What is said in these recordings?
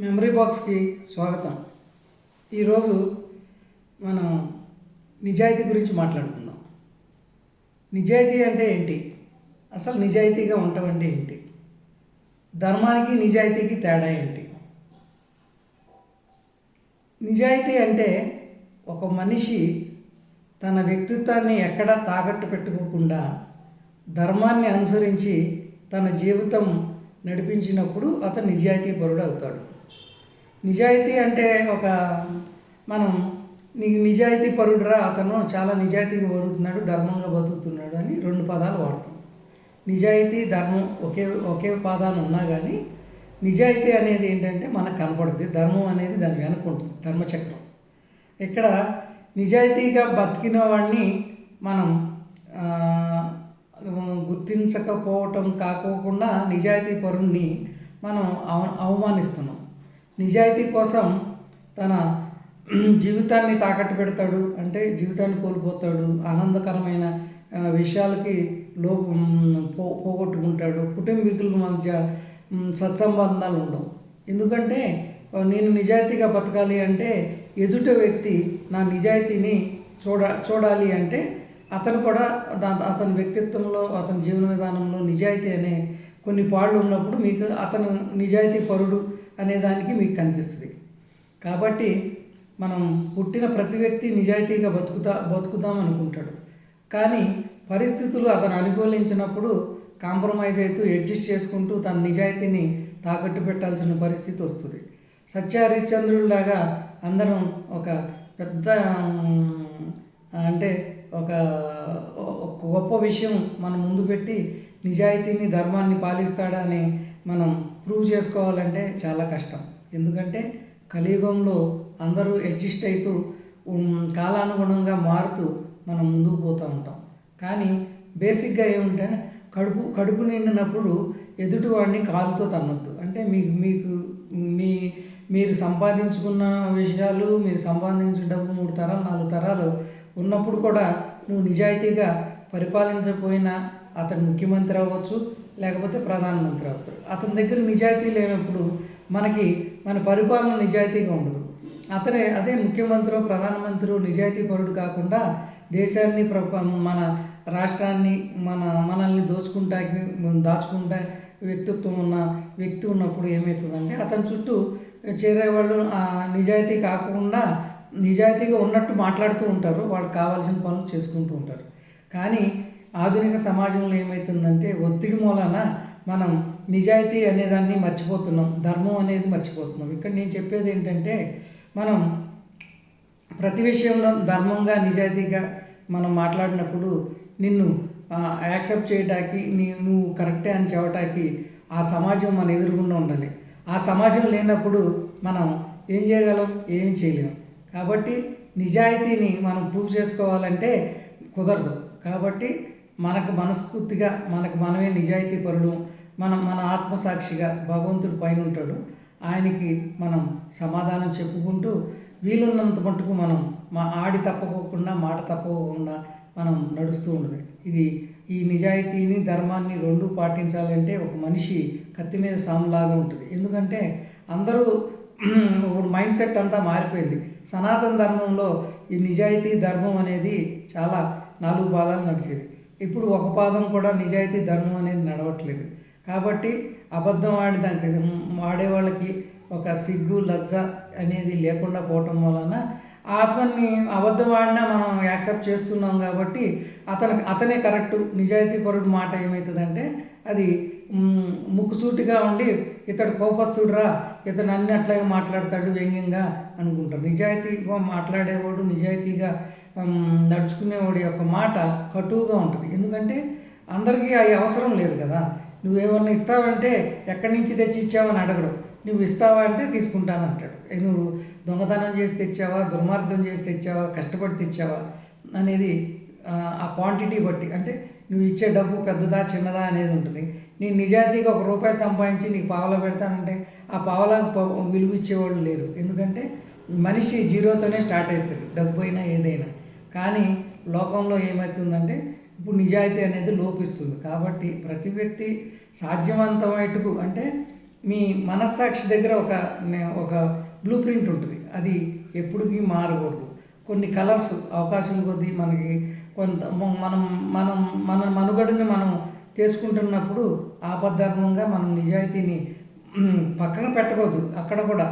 Memory బాక్స్కి స్వాగతం. ఈరోజు మనం నిజాయితీ గురించి మాట్లాడుకుందాం. నిజాయితీ అంటే ఏంటి? అసలు నిజాయితీగా ఉండటం అంటే ఏంటి? ధర్మానికి నిజాయితీకి తేడా ఏంటి? నిజాయితీ అంటే ఒక మనిషి తన వ్యక్తిత్వాన్ని ఎక్కడా తాకట్టు పెట్టుకోకుండా ధర్మాన్ని అనుసరించి తన జీవితం నడిపించినప్పుడు అతను నిజాయితీ పరుడు అవుతాడు. నిజాయితీ అంటే ఒక మనం నీకు నిజాయితీ పరుడురా అతను చాలా నిజాయితీగా బతుకుతున్నాడు ధర్మంగా బతుకుతున్నాడు అని రెండు పదాలు వాడతాం. నిజాయితీ ధర్మం ఒకే ఒకే పాదాలు ఉన్నా కానీ నిజాయితీ అనేది ఏంటంటే మనకు కనపడుద్ది. ధర్మం అనేది దాని వెనక ఉంటుంది ధర్మచక్రం. ఇక్కడ నిజాయితీగా బతికిన వాడిని మనం గుర్తించకపోవటం కాకోకుండా నిజాయితీ పరుణ్ణి మనం అవ అవమానిస్తున్నాం. నిజాయితీ కోసం తన జీవితాన్ని తాకట్టు పెడతాడు అంటే జీవితాన్ని కోల్పోతాడు ఆనందకరమైన విషయాలకి లో పో పోగొట్టుకుంటాడు. కుటుంబీకుల మధ్య సత్సంబంధాలు ఉండవు. ఎందుకంటే నేను నిజాయితీగా బతకాలి అంటే ఎదుట వ్యక్తి నా నిజాయితీని చూడ చూడాలి అంటే అతను కూడా అతని వ్యక్తిత్వంలో అతని జీవన విధానంలో నిజాయితీ అనే కొన్ని పాళ్ళు ఉన్నప్పుడు మీకు అతను నిజాయితీ పరుడు అనే దానికి మీకు కనిపిస్తుంది. కాబట్టి మనం పుట్టిన ప్రతి వ్యక్తి నిజాయితీగా బతుకుతా బతుకుదాం అనుకుంటాడు. కానీ పరిస్థితులు అతను అనుకూలించినప్పుడు కాంప్రమైజ్ అవుతూ అడ్జస్ట్ చేసుకుంటూ తన నిజాయితీని తాకట్టు పెట్టాల్సిన పరిస్థితి వస్తుంది. సత్యహరిశ్చంద్రుడిలాగా అందరం ఒక పెద్ద అంటే ఒక గొప్ప విషయం మన ముందు పెట్టి నిజాయితీని ధర్మాన్ని పాలిస్తాడా అని మనం ప్రూవ్ చేసుకోవాలంటే చాలా కష్టం. ఎందుకంటే కలియుగంలో అందరూ అడ్జస్ట్ అవుతూ కాలానుగుణంగా మారుతూ మనం ముందుకు పోతూ ఉంటాం. కానీ బేసిక్గా ఏముంటే కడుపు కడుపు నిండినప్పుడు ఎదుటివాడిని కాలుతో తన్నొద్దు. అంటే మీకు మీకు మీ మీరు సంపాదించుకున్న విషయాలు మీరు సంపాదించిన డబ్బు మూడు తరాలు నాలుగు తరాలు ఉన్నప్పుడు కూడా నువ్వు నిజాయితీగా పరిపాలించకపోయినా అతడు ముఖ్యమంత్రి అవ్వచ్చు లేకపోతే ప్రధానమంత్రి అవుతారు. అతని దగ్గర నిజాయితీ లేనప్పుడు మనకి మన పరిపాలన నిజాయితీగా ఉండదు. అతనే అదే ముఖ్యమంత్రి ప్రధానమంత్రి నిజాయితీ పరుడు కాకుండా దేశాన్ని ప్రప మన రాష్ట్రాన్ని మన మనల్ని దోచుకుంటాకి దాచుకుంటా వ్యక్తిత్వం ఉన్న వ్యక్తి ఉన్నప్పుడు ఏమవుతుందంటే అతని చుట్టూ చేరేవాళ్ళు వాళ్ళు నిజాయితీ కాకుండా నిజాయితీగా ఉన్నట్టు మాట్లాడుతూ ఉంటారు. వాళ్ళకి కావాల్సిన పనులు చేసుకుంటూ ఉంటారు. కానీ ఆధునిక సమాజంలో ఏమవుతుందంటే ఒత్తిడి మూలాన మనం నిజాయితీ అనేదాన్ని మర్చిపోతున్నాం ధర్మం అనేది మర్చిపోతున్నాం. ఇక్కడ నేను చెప్పేది ఏంటంటే మనం ప్రతి విషయంలో ధర్మంగా నిజాయితీగా మనం మాట్లాడినప్పుడు నిన్ను యాక్సెప్ట్ చేయటానికి నీ నువ్వు కరెక్టే అని చెప్పటానికి ఆ సమాజం మన ఎదురుగుండా ఉండాలి. ఆ సమాజం లేనప్పుడు మనం ఏం చేయగలం? ఏమి చేయలేం. కాబట్టి నిజాయితీని మనం ప్రూవ్ చేసుకోవాలంటే కుదరదు. కాబట్టి మనకు మనస్ఫూర్తిగా మనకు మనమే నిజాయితీ పరుడు మనం మన ఆత్మసాక్షిగా భగవంతుడు పైన ఉంటాడు. ఆయనకి మనం సమాధానం చెప్పుకుంటూ వీలున్నంత మటుకు మనం మా ఆడి తప్పకోకుండా మాట తప్పకోకుండా మనం నడుస్తూ ఉండాలి. ఇది ఈ నిజాయితీని ధర్మాన్ని రెండు పాటించాలంటే ఒక మనిషి కత్తి మీద సాములాగా ఉంటుంది. ఎందుకంటే అందరూ ఇప్పుడు మైండ్ సెట్ అంతా మారిపోయింది. సనాతన ధర్మంలో ఈ నిజాయితీ ధర్మం అనేది చాలా నాలుగు పాదాలు నడిచేది. ఇప్పుడు ఒక పాదం కూడా నిజాయితీ ధర్మం అనేది నడవట్లేదు. కాబట్టి అబద్ధం ఆడి దానికి ఆడే వాళ్ళకి ఒక సిగ్గు లజ్జ అనేది లేకుండా పోవటం వలన అతన్ని అబద్ధం ఆడినా మనం యాక్సెప్ట్ చేస్తున్నాం కాబట్టి అతను అతనే కరెక్ట్ నిజాయితీ పరుడు మాట ఏమవుతుందంటే అది ముక్కుసూటిగా ఉండి ఇతడు కోపస్తుడురా ఇతను అన్ని అట్లాగే మాట్లాడతాడు వ్యంగ్యంగా అనుకుంటారు. నిజాయితీగా మాట్లాడేవాడు నిజాయితీగా నడుచుకునేవాడి యొక్క మాట కటువుగా ఉంటుంది. ఎందుకంటే అందరికీ అవి అవసరం లేదు కదా. నువ్వేమన్నా ఇస్తావంటే ఎక్కడి నుంచి తెచ్చి ఇచ్చావని అడగడు. నువ్వు ఇస్తావా అంటే తీసుకుంటాను అంటాడు. నువ్వు దొంగతనం చేసి తెచ్చావా? దుర్మార్గం చేసి తెచ్చావా? కష్టపడి తెచ్చావా? అనేది ఆ, క్వాంటిటీ బట్టి. అంటే నువ్వు ఇచ్చే డబ్బు పెద్దదా చిన్నదా అనేది ఉంటుంది. నేను నిజాయితీగా ఒక రూపాయి సంపాదించి నీకు పావలా పెడతానంటే ఆ పావలాకు విలువ ఇచ్చేవాళ్ళు లేరు. ఎందుకంటే మనిషి జీరోతోనే స్టార్ట్ అవుతుంది డబ్బు అయినా ఏదైనా. కానీ లోకంలో ఏమవుతుందంటే ఇప్పుడు నిజాయితీ అనేది లోపిస్తుంది. కాబట్టి ప్రతి వ్యక్తి సాధ్యవంతమైనటుకు అంటే మీ మనస్సాక్షి దగ్గర ఒక ఒక బ్లూ ప్రింట్ ఉంటుంది. అది ఎప్పటికీ మారకూడదు. కొన్ని కలర్స్ అవకాశం కొద్దీ మనకి కొంత మనం మనం మన మనుగడని మనం చేసుకుంటున్నప్పుడు ఆపద్ధర్మంగా మనం నిజాయితీని పక్కన పెట్టకూడదు. అక్కడ కూడా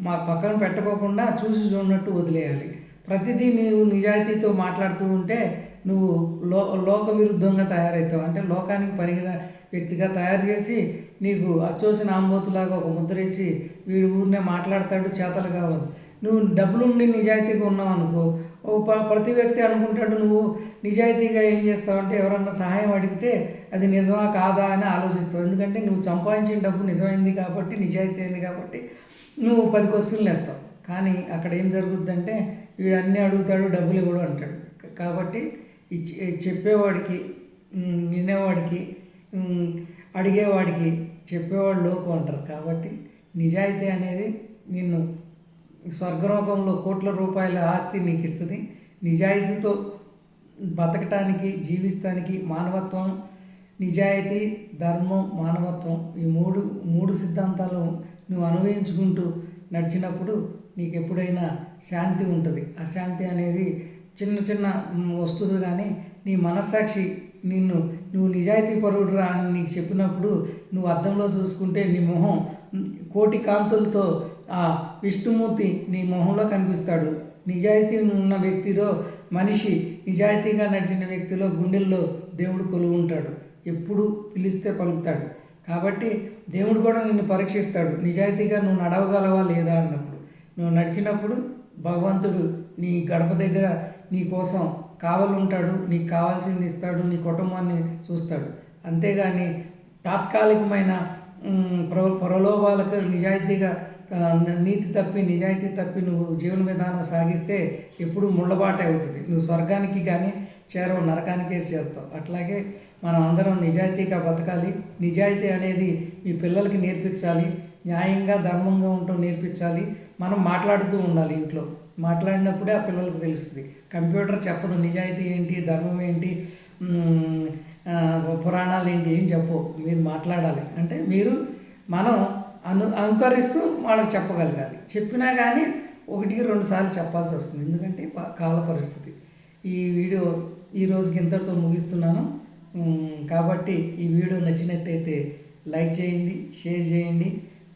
మా పక్కన పెట్టుకోకుండా చూసి చూడనట్టు వదిలేయాలి. ప్రతిదీ నీవు నిజాయితీతో మాట్లాడుతూ ఉంటే నువ్వు లో లోక విరుద్ధంగా తయారవుతావు అంటే లోకానికి పరిగిన వ్యక్తిగా తయారు చేసి నీకు అచ్చోసిన ఆంబోతులాగా ఒక ముద్రేసి వీడు ఊరినే మాట్లాడతాడు చేతలు కావద్దు. నువ్వు డబ్బులుండి నిజాయితీగా ఉన్నావు అనుకో ప- ప్రతి వ్యక్తి అనుకుంటాడు నువ్వు నిజాయితీగా ఏం చేస్తావంటే ఎవరన్నా సహాయం అడిగితే అది నిజమా కాదా అని ఆలోచిస్తావు. ఎందుకంటే నువ్వు సంపాదించిన డబ్బు నిజమైంది కాబట్టి నిజాయితీ అయింది కాబట్టి నువ్వు పది క్వశ్చన్లు వేస్తావు కానీ అక్కడ ఏం జరుగుద్దంటే వీడు అన్నీ అడుగుతాడు డబ్బులు ఇవ్వడు అంటాడు. కాబట్టి చెప్పేవాడికి వినేవాడికి అడిగేవాడికి చెప్పేవాడు లోకు అంటారు. కాబట్టి నిజాయితీ అనేది నిన్ను స్వర్గలోకంలో కోట్ల రూపాయల ఆస్తి నీకు ఇస్తుంది. నిజాయితీతో బతకటానికి జీవిస్తానికి మానవత్వం నిజాయితీ ధర్మం మానవత్వం ఈ మూడు మూడు సిద్ధాంతాలు నువ్వు అనుభవించుకుంటూ నడిచినప్పుడు నీకు ఎప్పుడైనా శాంతి ఉంటుంది. ఆ శాంతి అనేది చిన్న చిన్న వస్తుంది కానీ నీ మనస్సాక్షి నిన్ను నువ్వు నిజాయితీ పరుడురా అని నీకు చెప్పినప్పుడు నువ్వు అద్దంలో చూసుకుంటే నీ మొహం కోటి కాంతులతో ఆ విష్ణుమూర్తి నీ మొహంలో కనిపిస్తాడు. నిజాయితీ ఉన్న వ్యక్తిలో మనిషి నిజాయితీగా నడిచిన వ్యక్తిలో గుండెల్లో దేవుడు కొలువు ఉంటాడు. ఎప్పుడు పిలిస్తే పలుకుతాడు. కాబట్టి దేవుడు కూడా నిన్ను పరీక్షిస్తాడు. నిజాయితీగా నువ్వు నడవగలవా లేదా అన్నప్పుడు. నువ్వు నడిచినప్పుడు భగవంతుడు నీ గడప దగ్గర నీ కోసం కావలు ఉంటాడు నీకు కావాల్సింది ఇస్తాడు నీ కుటుంబాన్ని చూస్తాడు. అంతేగాని తాత్కాలికమైన ప్ర ప్రలోభాలకు నిజాయితీగా నీతి తప్పి నిజాయితీ తప్పి నువ్వు జీవన విధానం సాగిస్తే ఎప్పుడు ముళ్ళబాట అవుతుంది. నువ్వు స్వర్గానికి కానీ చేరవు నరకానికే చేరుతావు. అట్లాగే మనం అందరం నిజాయితీగా బతకాలి. నిజాయితీ అనేది మీ పిల్లలకి నేర్పించాలి. న్యాయంగా ధర్మంగా ఉంటూ నేర్పించాలి. మనం మాట్లాడుతూ ఉండాలి ఇంట్లో. మాట్లాడినప్పుడే ఆ పిల్లలకు తెలుస్తుంది. కంప్యూటర్ చెప్పదు. నిజాయితీ ఏంటి? ధర్మం ఏంటి? పురాణాలు ఏంటి? ఏం చెప్పు మీరు మాట్లాడాలి. అంటే మీరు మనం అను అనుకరిస్తూ వాళ్ళకి చెప్పగలగాలి. చెప్పినా కానీ ఒకటికి రెండు సార్లు చెప్పాల్సి వస్తుంది. ఎందుకంటే కాల పరిస్థితి. ఈ వీడియో ఈ రోజుకి ఇంతటితో ముగిస్తున్నాను. కాబట్టి ఈ వీడియో నచ్చినట్టయితే లైక్ చేయండి షేర్ చేయండి.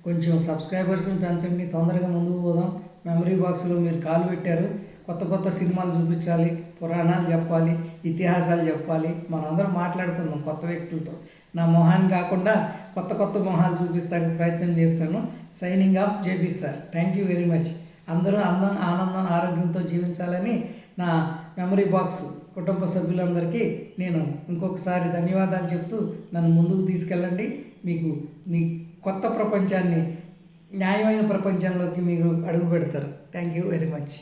కొంచెం సబ్స్క్రైబర్స్ని పెంచండి తొందరగా ముందుకు పోదాం. మెమరీ బాక్స్లో మీరు కాలు పెట్టారు. కొత్త కొత్త సినిమాలు చూపించాలి పురాణాలు చెప్పాలి ఇతిహాసాలు చెప్పాలి. మనందరం మాట్లాడుకుందాం కొత్త వ్యక్తులతో. నా మొహాన్ని కాకుండా కొత్త కొత్త మొహాలు చూపిస్తానికి ప్రయత్నం చేస్తాను. Signing off JP sir thank you very much అందరూ అందం ఆనందం ఆరోగ్యంతో జీవించాలని నా మెమరీ బాక్స్ కుటుంబ సభ్యులందరికీ నేను ఇంకొకసారి ధన్యవాదాలు చెప్తూ నన్ను ముందుకు తీసుకెళ్ళండి. మీకు మీ కొత్త ప్రపంచాన్ని న్యాయమైన ప్రపంచంలోకి మీరు అడుగు పెడతారు. Thank you very much